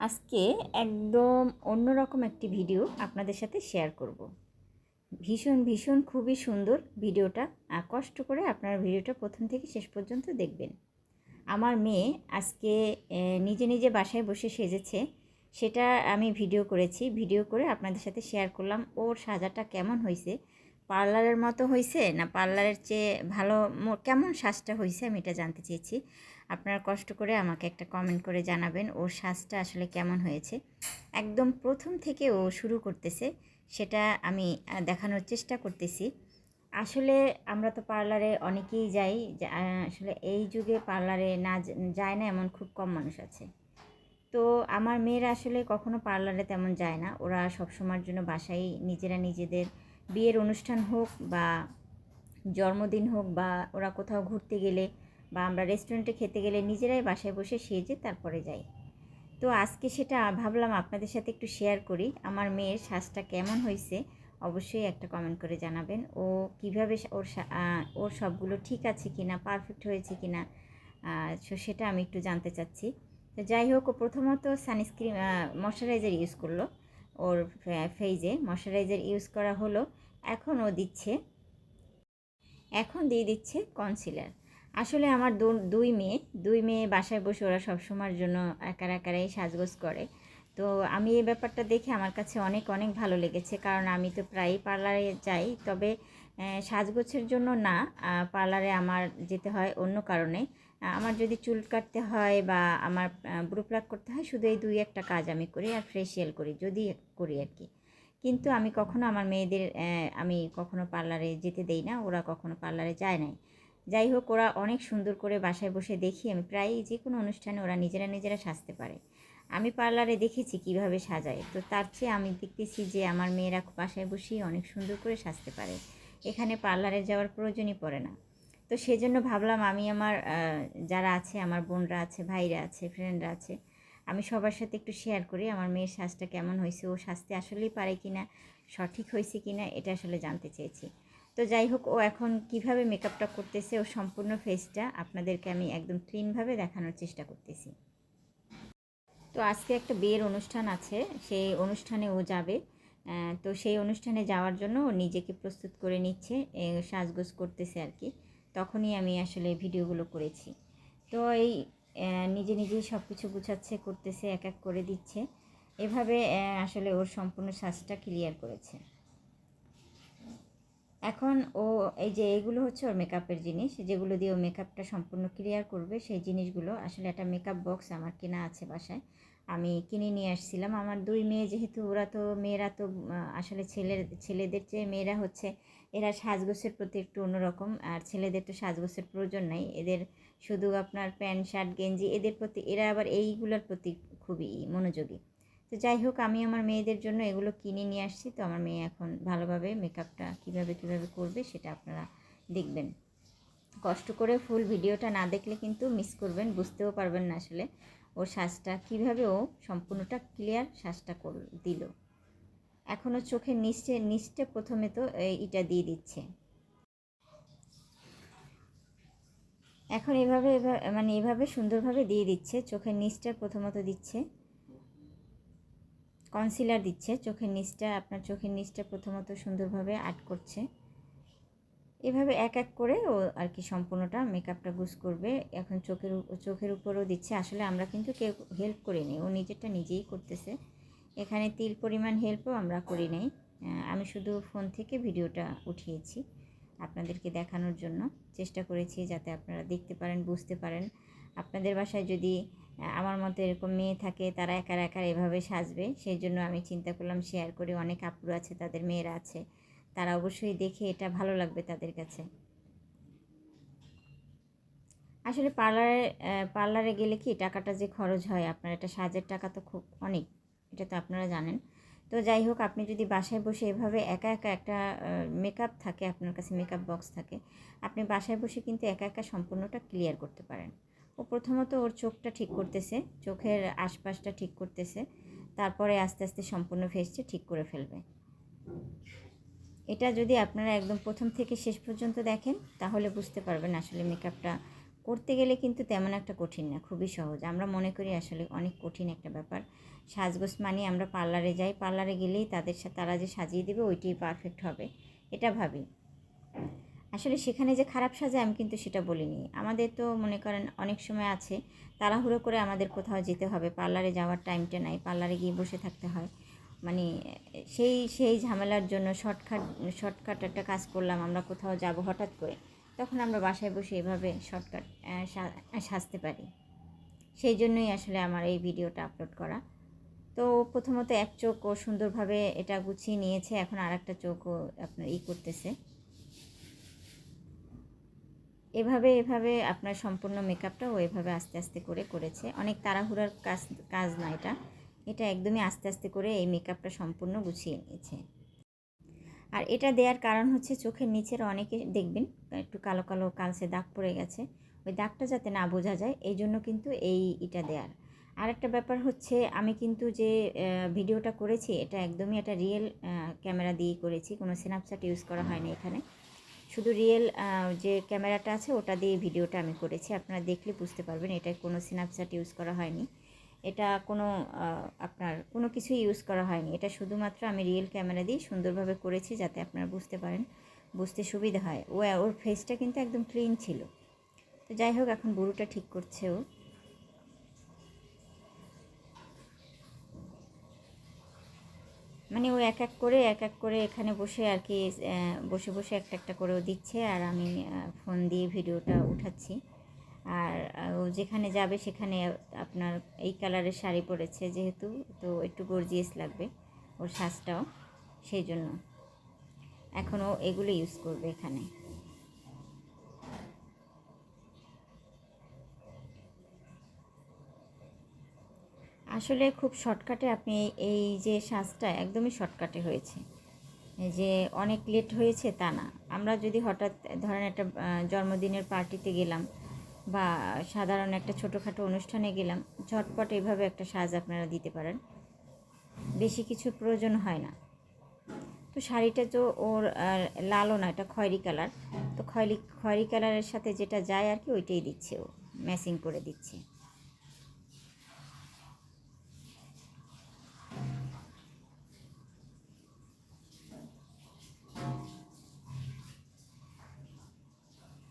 আজকে একদম অন্যরকম একটি ভিডিও আপনাদের সাথে শেয়ার করব। ভীষণ ভীষণ খুবই সুন্দর ভিডিওটা। কষ্ট করে আপনারা ভিডিওটা প্রথম থেকে শেষ পর্যন্ত দেখবেন। আমার মেয়ে আজকে নিজে নিজে বাসায় বসে সেজেছে। সেটা আমি ভিডিও করেছি। ভিডিও করে আপনাদের সাথে শেয়ার করলাম, ওর সাজাটা কেমন হয়েছে পার্লারের মতো হয়েছে না পার্লারের চেয়ে ভালো কেমন সাজটা হয়েছে আমি এটা জানতে চেয়েছি। আপনারা কষ্ট করে আমাকে একটা কমেন্ট করে জানাবেন, ওর শ্বাসটা আসলে কেমন হয়েছে। একদম প্রথম থেকে ও শুরু করতেছে, সেটা আমি দেখানোর চেষ্টা করতেছি। আসলে আমরা তো পার্লারে অনেকেই যাই আসলে এই যুগে পার্লারে না যায় না এমন খুব কম মানুষ আছে। তো আমার মেয়েরা আসলে কখনো পার্লারে তেমন যায় না, ওরা সবসময়ের জন্য বাসায় নিজেরা নিজেদের বিয়ের অনুষ্ঠান হোক বা জন্মদিন হোক বা ওরা কোথাও ঘুরতে গেলে বা আমরা রেস্টুরেন্টে খেতে গেলে নিজেরাই বাসায় বসে সেজে তারপরে যাই। তো আজকে সেটা ভাবলাম আপনাদের সাথে একটু শেয়ার করি। আমার মেয়ের শ্বাসটা কেমন হয়েছে অবশ্যই একটা কমেন্ট করে জানাবেন। ও কীভাবে ওর ওর সবগুলো ঠিক আছে কি না পারফেক্ট হয়েছে কি না সো সেটা আমি একটু জানতে চাচ্ছি। তো যাই হোক, ও প্রথমত সানস্ক্রিন ময়শ্চারাইজার ইউজ করল। ওর ফেজে ময়শ্চারাইজার ইউজ করা হলো। এখন ও দিচ্ছে, এখন দিয়ে দিচ্ছে কনসিলার আসলে আমার দুই মেয়ে দুই মেয়ে বাসায় বসে ওরা সবসময়ের জন্য একার একারাই সাজগোজ করে। তো আমি এই ব্যাপারটা দেখে আমার কাছে অনেক অনেক ভালো লেগেছে, কারণ আমি তো প্রায়ই পার্লারে যাই। তবে সাজগোছের জন্য না পার্লারে আমার যেতে হয় অন্য কারণে। আমার যদি চুল কাটতে হয় বা আমার ব্রু প্লাক করতে হয়, শুধু এই দুই একটা কাজ আমি করি আর ফেসিয়াল করি, যদি করি আর কি। কিন্তু আমি কখনো আমার মেয়েদের আমি কখনো পার্লারে যেতে দেই না, ওরা কখনো পার্লারে যায় নাই। যাই হোক, ওরা অনেক সুন্দর করে বাসায় বসে দেখি আমি। প্রায়ই যে কোনো অনুষ্ঠানে ওরা নিজেরা নিজেরা সাজতে পারে। আমি পার্লারে দেখেছি কীভাবে সাজায়। তো তার চেয়ে আমি দেখতেছি যে আমার মেয়েরা বাসায় বসেই অনেক সুন্দর করে সাজতে পারে। এখানে পার্লারে যাওয়ার প্রয়োজনই পড়ে না। তো সেজন্য ভাবলাম আমি আমার যারা আছে, আমার বোনরা আছে, ভাইরা আছে, ফ্রেন্ডরা আছে, আমি সবার সাথে একটু শেয়ার করি আমার মেয়ের সাজটা কেমন হয়েছে, ও সাজতে আসলেই পারে কি না সঠিক হয়েছে কি না এটা আসলে জানতে চেয়েছি। তো যাই হোক ও এখন কীভাবে মেকআপটা করতেছে ও সম্পূর্ণ ফেসটা আপনাদেরকে আমি একদম ক্লিনভাবে দেখানোর চেষ্টা করতেছি। তো আজকে একটা বিয়ের অনুষ্ঠান আছে, সেই অনুষ্ঠানে ও যাবে। তো সেই অনুষ্ঠানে যাওয়ার জন্য ও নিজেকে প্রস্তুত করে নিচ্ছে সাজগোজ করতেছে আর কি। তখনই আমি আসলে ভিডিওগুলো করেছি। তো এই নিজে নিজেই সব কিছু গুছাচ্ছে, করতেছে, এক এক করে দিচ্ছে। এভাবে আসলে ওর সম্পূর্ণ সাজটা ক্লিয়ার করেছে। এখন ও, এই যে এগুলো হচ্ছে ওর মেকআপের জিনিস, যেগুলো দিয়ে ও মেকআপটা সম্পূর্ণ ক্লিয়ার করবে, সেই জিনিসগুলো, আসলে একটা মেকআপ বক্স আমার কেনা আছে বাসায়। আমি কিনে নিয়ে আসছিলাম। আমার দুই মেয়ে, যেহেতু ওরা তো, মেয়েরা তো আসলে ছেলের, ছেলেদের চেয়ে মেয়েরা হচ্ছে, এরা সাজগোছের প্রতি একটু অন্যরকম, আর ছেলেদের তো সাজগোছের প্রয়োজন নাই। এদের শুধু আপনার প্যান্ট, শার্ট, গেঞ্জি, এদের প্রতি, এরা আবার এইগুলোর প্রতি খুবই মনোযোগী। তো যাই হোক, আমি আমার মেয়েদের জন্য এগুলো কিনে নিয়ে আসছি। তো আমার মেয়ে এখন ভালোভাবে মেকআপটা কীভাবে কীভাবে করবে সেটা আপনারা দেখবেন। কষ্ট করে ফুল ভিডিওটা না দেখলে কিন্তু মিস করবেন, বুঝতেও পারবেন না আসলে ওর শ্বাসটা কীভাবে ও সম্পূর্ণটা ক্লিয়ার শ্বাসটা কর, দিল। এখনও চোখের নিচে, নিচটা প্রথমে তো এটা দিয়ে দিচ্ছে। এখন এভাবে মানে এভাবে সুন্দরভাবে দিয়ে দিচ্ছে, চোখের নিচটা প্রথমত দিচ্ছে। কনসিলার দিচ্ছে, চোখের নিচটা, আপনার চোখের নিচটা প্রথমত সুন্দরভাবে আর্ট করছে। এভাবে এক এক করে ও আর কি সম্পূর্ণটা মেকআপটা গুছ করবে। এখন চোখের চোখের উপরও দিচ্ছে। আসলে আমরা কিন্তু কেউ হেল্প করিনি ও নিজেরটা নিজেই করতেছে। এখানে তিল পরিমাণ হেল্পও আমরা করি নাই। আমি শুধু ফোন থেকে ভিডিওটা উঠিয়েছি আপনাদেরকে দেখানোর জন্য। চেষ্টা করেছি যাতে আপনারা দেখতে পারেন, বুঝতে পারেন। আপনাদের বাসায় যদি আমার মতো এরকম মেয়ে থাকে, তারা একার একার এভাবে সাজবে সেই জন্য আমি চিন্তা করলাম শেয়ার করে অনেক আপুর আছে, তাদের মেয়েরা আছে, তারা অবশ্যই দেখে এটা ভালো লাগবে তাদের কাছে। আসলে পার্লারে পার্লারে গেলে কি টাকাটা যে খরচ হয়, আপনার এটা সাজের টাকা তো খুব অনেক, এটা তো আপনারা জানেন। তো যাই হোক, আপনি যদি বাসায় বসে এভাবে একা একা একটা মেকআপ থাকে, আপনার কাছে মেকআপ বক্স থাকে, আপনি বাসায় বসে কিন্তু একা একা সম্পূর্ণটা ক্লিয়ার করতে পারেন। ও প্রথমত ওর চোখটা ঠিক করতেছে, চোখের আশপাশটা ঠিক করতেছে, তারপরে আস্তে আস্তে সম্পূর্ণ ফেসটা ঠিক করে ফেলবে। এটা যদি আপনারা একদম প্রথম থেকে শেষ পর্যন্ত দেখেন, তাহলে বুঝতে পারবেন আসলে মেকআপটা করতে গেলে কিন্তু তেমন একটা কঠিন না, খুবই সহজ। আমরা মনে করি আসলে অনেক কঠিন একটা ব্যাপার। সাজগোজ মানে আমরা পার্লারে যাই, পার্লারে গেলেই তাদের সাথে তারা যে সাজিয়ে দেবে, ওইটাই পারফেক্ট হবে। এটা ভাবি। আসলে সেখানে যে খারাপ সাজে আমি কিন্তু সেটা বলিনি। আমাদের তো মনে করেন অনেক সময় আছে, তাড়াহুড়ো করে আমাদের কোথাও যেতে হবে। পার্লারে যাওয়ার টাইমটা নাই, পার্লারে গিয়ে বসে থাকতে হয়। মানে সেই সেই ঝামেলার জন্য শর্টকাট শর্টকাট একটা কাজ করলাম, আমরা কোথাও যাব হঠাৎ করে, তখন আমরা বাসায় বসে এভাবে শর্টকাট সাজতে পারি। সেই জন্যই আসলে আমার এই ভিডিওটা আপলোড করা। তো প্রথমত এক চোখ ও সুন্দরভাবে এটা গুছিয়ে নিয়েছে, এখন আর একটা চোখও আপনার ই করতেছে। এভাবে এভাবে আপনার সম্পূর্ণ মেকআপটা ও এভাবে আস্তে আস্তে করে করেছে। অনেক তাড়াহুড়ার কাজ কাজ না এটা। এটা একদমই আস্তে আস্তে করে এই মেকআপটা সম্পূর্ণ গুছিয়ে নিয়েছে। আর এটা দেওয়ার কারণ হচ্ছে চোখের নিচের অনেকে, দেখবেন, একটু কালো কালো কালসে দাগ পড়ে গেছে। ওই দাগটা যাতে না বোঝা যায় এই জন্য কিন্তু এই এটা দেওয়ার আর একটা ব্যাপার হচ্ছে, আমি কিন্তু যে ভিডিওটা করেছি, এটা একদমই একটা রিয়েল ক্যামেরা দিয়ে করেছি। কোনো স্ন্যাপচ্যাট ইউজ করা হয়নি এখানে। শুধু রিয়েল যে ক্যামেরাটা আছে ওটা দিয়ে ভিডিওটা আমি করেছি। আপনারা দেখলে বুঝতে পারবেন এটা কোনো স্ন্যাপচ্যাট ইউজ করা হয়নি। এটা কোনো আপনার কোনো কিছু ইউজ করা হয়নি। এটা শুধুমাত্র আমি রিয়েল ক্যামেরা দিয়ে সুন্দরভাবে করেছি যাতে আপনারা বুঝতে পারেন, বুঝতে সুবিধা হয়। ও, ওর ফেসটা কিন্তু একদম ক্লিন ছিল। তো যাই হোক, এখন বুড়োটা ঠিক করছে ও। মানে ও এক এক করে, এক এক করে এখানে বসে আর কি বসে বসে একটা একটা করেও দিচ্ছে আর আমি ফোন দিয়ে ভিডিওটা উঠাচ্ছি। আর ও যেখানে যাবে সেখানে আপনার এই কালারের শাড়ি পরেছে যেহেতু, তো একটু গর্জিয়াস লাগবে ওর সাজটাও, সেই জন্য। এখনও এগুলো ইউজ করবে এখানে। আসলে খুব শর্টকাটে আপনি এই যে সাজটা একদমই শর্টকাটে হয়েছে। যে অনেক লেট হয়েছে তা না। আমরা যদি হঠাৎ ধরেন একটা জন্মদিনের পার্টিতে গেলাম বা সাধারণ একটা ছোটোখাটো অনুষ্ঠানে গেলাম, ঝটপট এইভাবে একটা সাজ আপনারা দিতে পারেন। বেশি কিছু প্রয়োজন হয় না। তো শাড়িটা তো ওর লালও না, এটা খয়েরি কালার। তো খয়েরি খয়েরি কালারের সাথে যেটা যায় আর কি, ওইটাই দিচ্ছে ও ম্যাচিং করে দিচ্ছে।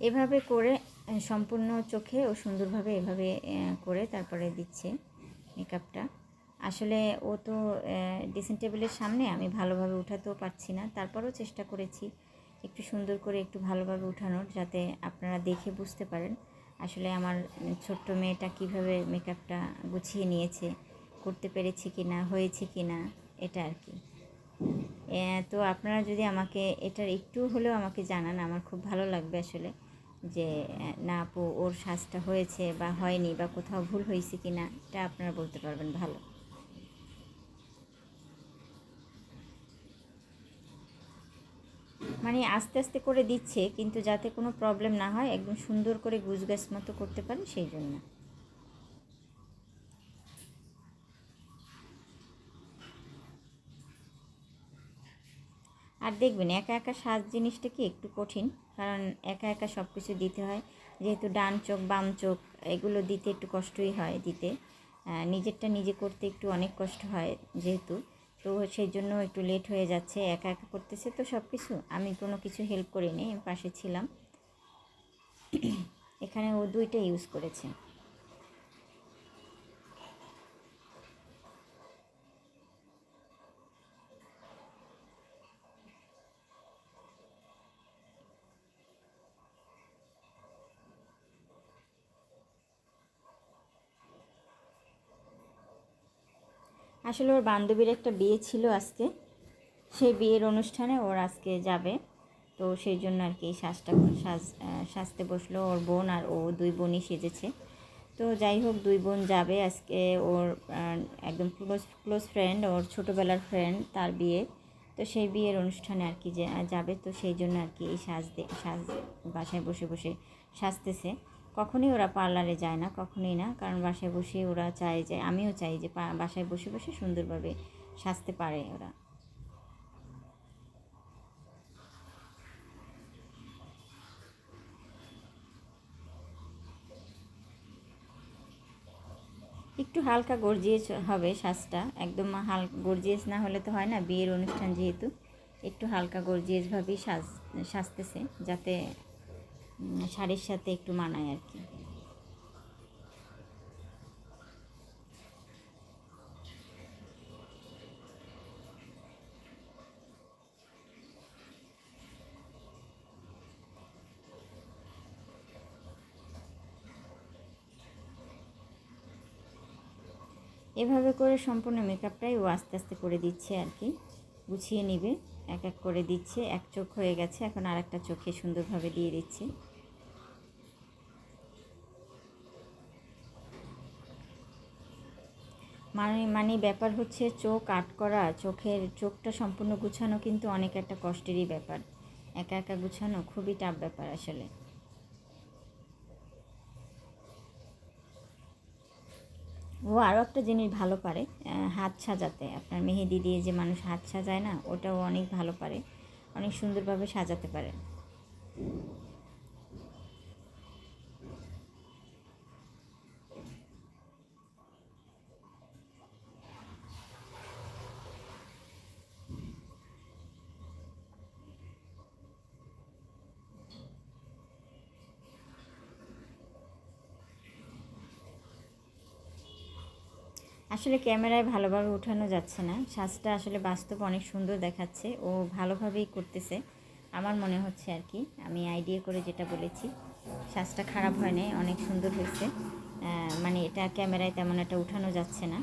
এভাবে করে সম্পূর্ণ চোখে ও সুন্দরভাবে এভাবে করে তারপরে দিচ্ছে মেকআপটা আসলে ও তো ড্রেসিং টেবিলের সামনে, আমি ভালোভাবে উঠাতেও পারছি না। তারপরেও চেষ্টা করেছি একটু সুন্দর করে একটু ভালোভাবে উঠানোর, যাতে আপনারা দেখে বুঝতে পারেন আসলে আমার ছোট্ট মেয়েটা কীভাবে মেকআপটা গুছিয়ে নিয়েছে, করতে পেরেছি কি না হয়েছে কি না এটা আর কি। তো আপনারা যদি আমাকে এটার একটু হলেও আমাকে জানান, আমার খুব ভালো লাগবে আসলে। যে না আপু, ওর শ্বাসটা হয়েছে বা হয়নি বা কোথাও ভুল হয়েছে কি না এটা আপনারা বলতে পারবেন ভালো। মানে আস্তে আস্তে করে দিচ্ছে, কিন্তু যাতে কোনো প্রবলেম না হয়, একদম সুন্দর করে গুজগাছ মতো করতে পারেন, সেই জন্য। দেখবেন একা একা সাজ জিনিসটা কি একটু কঠিন? কারণ একা একা সব কিছু দিতে হয়। যেহেতু ডান চোখ, বাম চোখ, এগুলো দিতে একটু কষ্টই হয় দিতে। নিজেরটা নিজে করতে একটু অনেক কষ্ট হয় যেহেতু। তো সেই জন্য একটু লেট হয়ে যাচ্ছে, একা একা করতেছে তো সব কিছু আমি কোনো কিছু হেল্প করিনি পাশে ছিলাম। এখানে ও দুইটা ইউজ করেছে। আসলে ওর বান্ধবীর একটা বিয়ে ছিল আজকে। সেই বিয়ের অনুষ্ঠানে ওর আজকে যাবে। তো সেই জন্য আর কি সাজটা, সাজ সাজতে বসল ওর বোন আর ও দুই বোনই সেজেছে। তো যাই হোক, দুই বোন যাবে আজকে ওর একদম ক্লোজ ক্লোজ ফ্রেন্ড ওর ছোটোবেলার ফ্রেন্ড তার বিয়ে। তো সেই বিয়ের অনুষ্ঠানে আর কি যাবে। তো সেই জন্য আর কি এই সাজ সাজ বাসায় বসে বসে সাজতেছে। কখনই ওরা পার্লারে যায় না, কখনই না। কারণ বাসায় বসে ওরা চায় যে, আমিও চাই যে বাসায় বসে বসে সুন্দরভাবে সাজতে পারে ওরা। একটু হালকা গর্জিয়ে হবে সাজটা। একদম হাল গর্জিয়াস না হলে তো হয় না, বিয়ের অনুষ্ঠান যেহেতু। একটু হালকা গর্জিয়াসভাবেই সাজ, সাজতেছে, যাতে শাড়ির সাথে একটু মানায় আর কি। এভাবে করে সম্পূর্ণ মেকআপটাই ও আস্তে আস্তে করে দিচ্ছে আর কি। গুছিয়ে নিবে। এক এক করে দিচ্ছে, এক চোখ হয়ে গেছে, এখন আর একটা চোখে সুন্দরভাবে দিয়ে দিচ্ছে। মানে মানে ব্যাপার হচ্ছে চোখ আট করা, চোখের, চোখটা সম্পূর্ণ গুছানো কিন্তু অনেক একটা কষ্টেরই ব্যাপার। একা একা গুছানো খুবই টাফ ব্যাপার আসলে। ও আরও একটা জিনিস ভালো পারে হাত সাজাতে। আপনার মেহেদি দিয়ে যে মানুষ হাত সাজায় না, ওটাও অনেক ভালো পারে, অনেক সুন্দরভাবে সাজাতে পারে। আসলে ক্যামেরায় ভালোভাবে উঠানো যাচ্ছে না। সাজটা আসলে বাস্তব অনেক সুন্দর দেখাচ্ছে। ও ভালোভাবেই করতেছে, আমার মনে হচ্ছে আর কি। আমি আইডিয়া করে যেটা বলেছি, সাজটা খারাপ হয় নাই, অনেক সুন্দর হয়েছে। মানে এটা ক্যামেরায় তেমন একটা উঠানো যাচ্ছে না।